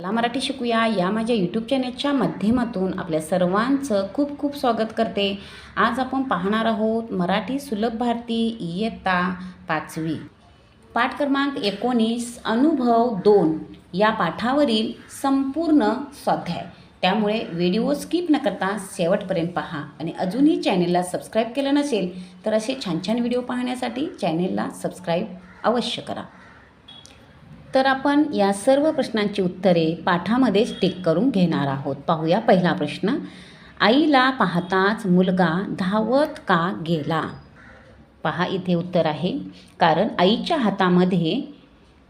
चला मराठी शिकूया. या माझ्या यूट्यूब चॅनलच्या माध्यमातून आपल्या सर्वांचं खूप खूप स्वागत करते. आज आपण पाहणार आहोत मराठी सुलभ भारती इयत्ता पाचवी. पाठ क्रमांक एकोणीस अनुभव दोन या पाठावरील संपूर्ण स्वाध्याय. त्यामुळे व्हिडिओ स्किप न करता शेवटपर्यंत पहा आणि अजूनही चॅनेलला सबस्क्राईब केलं नसेल तर असे छान छान व्हिडिओ पाहण्यासाठी चॅनेलला सबस्क्राईब अवश्य करा. तर आपण या सर्व प्रश्नांची उत्तरे पाठामध्येच टिक करून घेणार आहोत. पाहूया पहिला प्रश्न. आईला पाहताच मुलगा धावत का गेला? पहा इथे उत्तर आहे. कारण आईच्या हातामध्ये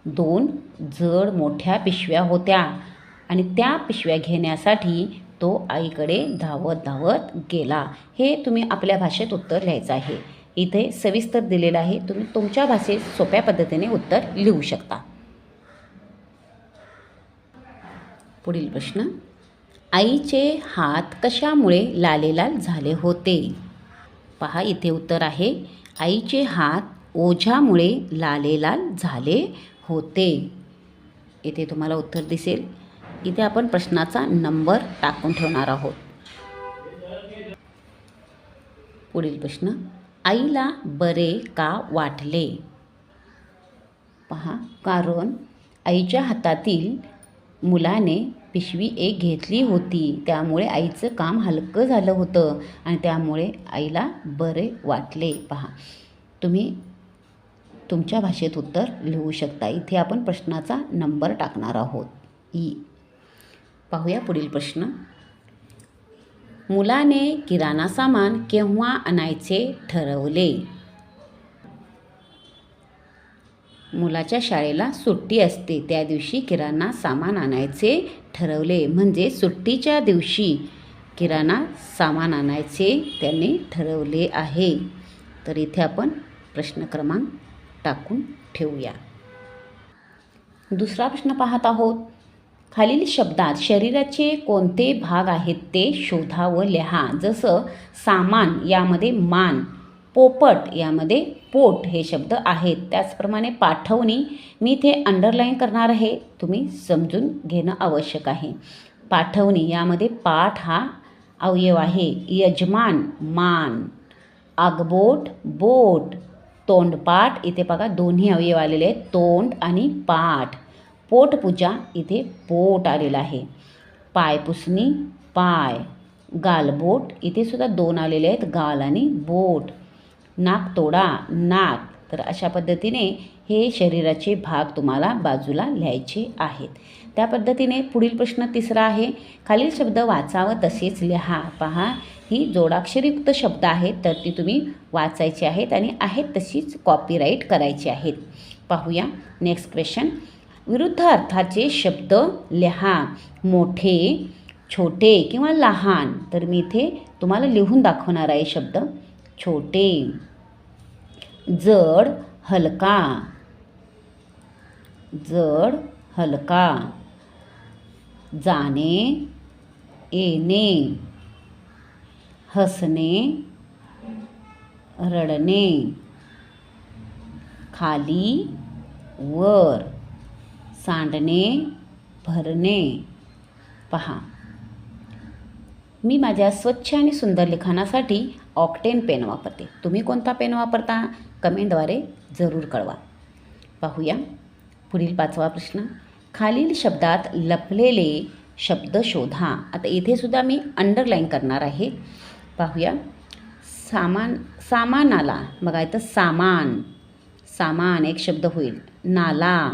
दोन जड मोठ्या पिशव्या होत्या आणि त्या पिशव्या घेण्यासाठी तो आईकडे धावत धावत गेला. हे तुम्ही आपल्या भाषेत उत्तर लिहायचं आहे. इथे सविस्तर दिलेलं आहे. तुम्ही तुमच्या भाषेत सोप्या पद्धतीने उत्तर लिहू शकता. पुढील प्रश्न. आईचे हात कशामुळे लालेलाल झाले होते? पहा इथे उत्तर आहे. आईचे हात ओझ्यामुळे लालेलाल झाले होते. इथे तुम्हाला उत्तर दिसेल. इथे आपण प्रश्नाचा नंबर टाकून ठेवणार आहोत. पुढील प्रश्न. आईला बरे का वाटले? पहा कारण आईच्या हातातील मुलाने पिशवी एक घेतली होती. त्यामुळे आईचं काम हलकं झालं होतं आणि त्यामुळे आईला बरे वाटले. पहा तुम्ही तुमच्या भाषेत उत्तर लिहू शकता. इथे आपण प्रश्नाचा नंबर टाकणार आहोत. ई. पाहूया पुढील प्रश्न. मुलाने किराणा सामान केव्हा आणायचे ठरवले? मुलाच्या शाळेला सुट्टी असते. त्या दिवशी किराणा सामान आणायचे ठरवले. म्हणजे सुट्टीच्या दिवशी किराणा सामान आणायचे त्यांनी ठरवले आहे. तर इथे आपण प्रश्न क्रमांक टाकून ठेवूया. दुसरा प्रश्न पाहत आहोत. खालील शब्दात शरीराचे कोणते भाग आहेत ते शोधा व लिहा. जसं सामान यामध्ये मान पोपट यामध्ये पोट हे शब्द आहेत. त्याचप्रमाणे पाठवणी मी इथे अंडरलाईन करणार आहे. तुम्ही समजून घेणं आवश्यक आहे. पाठवणी यामध्ये पाठ हा अवयव आहे. यजमान मान आगबोट बोट तोंडपाठ. इथे बघा दोन्ही अवयव आलेले आहेत. तोंड आणि पाठ. पोटपूजा इथे पोट आलेलं आहे. पायपुसणी पाय. गालबोट. इथे सुद्धा दोन आलेले आहेत. गाल आणि बोट. नाक तोडा नाक. तर अशा पद्धतीने हे शरीराचे भाग तुम्हाला बाजूला लिहायचे आहेत. त्या पद्धतीने पुढील प्रश्न तिसरा आहे. खालील शब्द वाचावं तसेच लिहा. पहा ही जोडाक्षरयुक्त शब्द आहेत तर ती तुम्ही वाचायची आहेत आणि आहेत तशीच कॉपीराईट करायची आहेत. पाहूया. नेक्स्ट क्वेश्चन विरुद्ध अर्थाचे शब्द लिहा. मोठे छोटे किंवा लहान. तर मी इथे तुम्हाला लिहून दाखवणार आहे शब्द. छोटे. जड हलका. जड हलका. जाणे येणे. हसणे रडणे. खाली वर. सांडणे भरणे. पहा. मी माझ्या स्वच्छ आणि सुंदर लिखाणासाठी ऑक्टेन पेन वापरते. तुम्ही कोणता पेन वापरता? कमेंटद्वारे जरूर कळवा. पाहूया. पुढील पाचवा प्रश्न. खालील शब्दात लपलेले शब्द शोधा. आता इथेसुद्धा मी अंडरलाईन करणार आहे. पाहूया. सामान सामानाला बघा इथं सामान. सामान एक शब्द होईल. नाला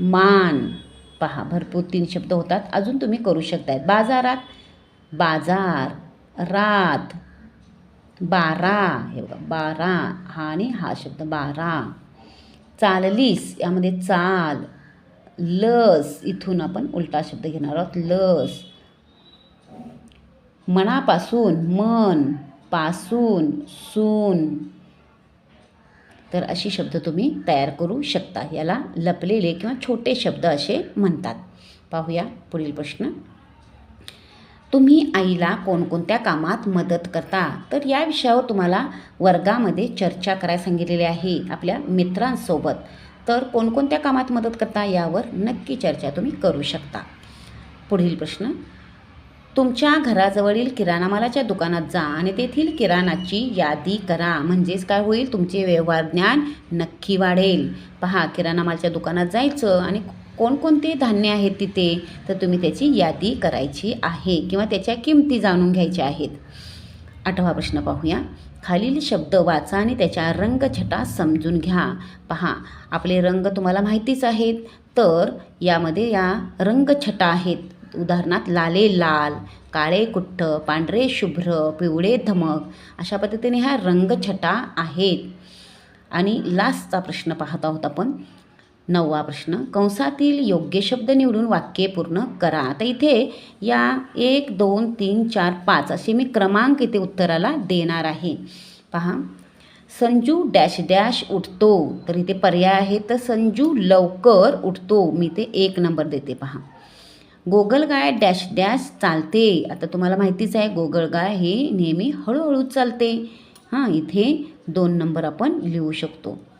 मान. पहा भरपूर तीन शब्द होतात. अजून तुम्ही करू शकताय बाजारात बाजार रात. बारा. हे बघा बारा. हा आणि हा शब्द बारा. चाललीस यामध्ये चाल. लस इथून आपण उलटा शब्द घेणार आहोत. लस. मनापासून मनपासून सून. तर अशी शब्द तुम्ही तयार करू शकता. याला लपलेले किंवा छोटे शब्द असे म्हणतात. पाहूया पुढील प्रश्न. तुम्ही आईला कोणकोणत्या कामात मदत करता? तर या विषयावर तुम्हाला वर्गामध्ये चर्चा करायला सांगितलेली आहे आपल्या मित्रांसोबत. तर कोणकोणत्या कामात मदत करता यावर नक्की चर्चा तुम्ही करू शकता. पुढील प्रश्न. तुमच्या घराजवळील किराणा मालाच्या दुकानात जा आणि तेथील किराणाची यादी करा. म्हणजेच काय होईल? तुमचे व्यवहार ज्ञान नक्की वाढेल. पहा किराणा मालाच्या दुकानात जायचं आणि कोणकोणते धान्य आहेत तिथे तर तुम्ही त्याची यादी करायची आहे किंवा त्याच्या किमती जाणून घ्यायच्या आहेत. आठवा प्रश्न पाहूया. खालील शब्द वाचा आणि त्याच्या रंगछटा समजून घ्या. पहा आपले रंग तुम्हाला माहितीच आहेत. तर यामध्ये या रंगछटा आहेत. उदाहरणार्थ लाले लाल काळे कुठ्ठ पांढरे शुभ्र पिवळे धमक अशा पद्धतीने ह्या रंगछटा आहेत. आणि लास्टचा प्रश्न पाहत आहोत आपण. नववा प्रश्न. कंसातील योग्य शब्द निवडून वाक्ये पूर्ण करा. आता इथे या एक दोन तीन चार पाच असे मी क्रमांक इथे उत्तराला देणार आहे. पहा. संजू डॅश डॅश उठतो. तर इथे पर्याय आहे. तर संजू लवकर उठतो. मी ते एक नंबर देते. पहा. गोगलगाय डॅश डॅश चालते. आता तुम्हाला माहितीच आहे गोगलगाय हे नेहमी हळूहळू चालते. हां इथे दोन नंबर आपण लिहू शकतो.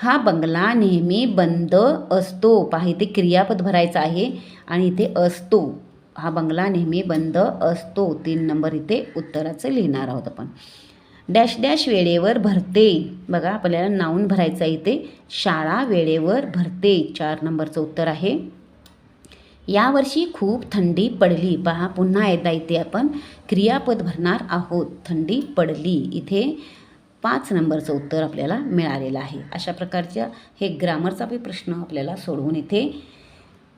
हा बंगला नेहमी बंद असतो. पहा इथे क्रियापद भरायचं आहे आणि इथे असतो. हा बंगला नेहमी बंद असतो. तीन नंबर इथे उत्तराचं लिहिणार आहोत आपण. डॅश डॅश वेळेवर भरते. बघा आपल्याला नाऊन भरायचं आहे इथे. शाळा वेळेवर भरते. चार नंबरचं उत्तर आहे. यावर्षी खूप थंडी पडली. पहा पुन्हा एकदा इथे आपण क्रियापद भरणार आहोत. थंडी पडली. इथे पाच नंबरचं उत्तर आपल्याला मिळालेलं आहे. अशा प्रकारच्या हे ग्रामरचा बी प्रश्न आपल्याला सोडवून इथे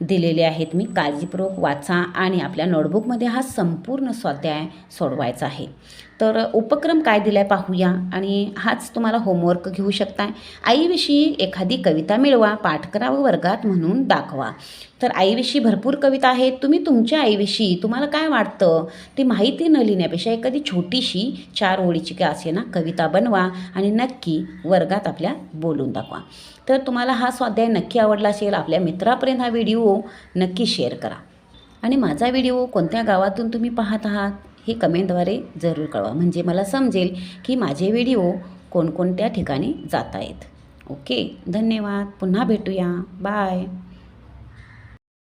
दिलेले आहेत. मी काळजीपूर्वक वाचा आणि आपल्या नोटबुकमध्ये हा संपूर्ण स्वाध्याय सोडवायचा आहे. तर उपक्रम काय दिलाय पाहूया. आणि हाच तुम्हाला होमवर्क घेऊ शकताय. आईविषयी एखादी कविता मिळवा पाठ करा व वर्गात म्हणून दाखवा. तर आईविषयी भरपूर कविता आहेत. तुम्ही तुमच्या आईविषयी तुम्हाला काय वाटतं? ती माहिती न लिहिण्यापेक्षा एखादी छोटीशी चार ओळीची का असे ना कविता बनवा आणि नक्की वर्गात आपल्या बोलून दाखवा. तर तुम्हाला हा स्वाध्याय नक्की आवडला असेल आपल्या मित्रापर्यंत हा व्हिडिओ नक्की शेअर करा. आणि माझा व्हिडिओ कोणत्या गावातून तुम्ही पाहत आहात? हे कमेंटद्वारे जरूर कळवा. म्हणजे मला समजेल की माझे व्हिडिओ कोणकोणत्या ठिकाणी जात आहेत ओके? धन्यवाद. पुन्हा भेटूया. बाय.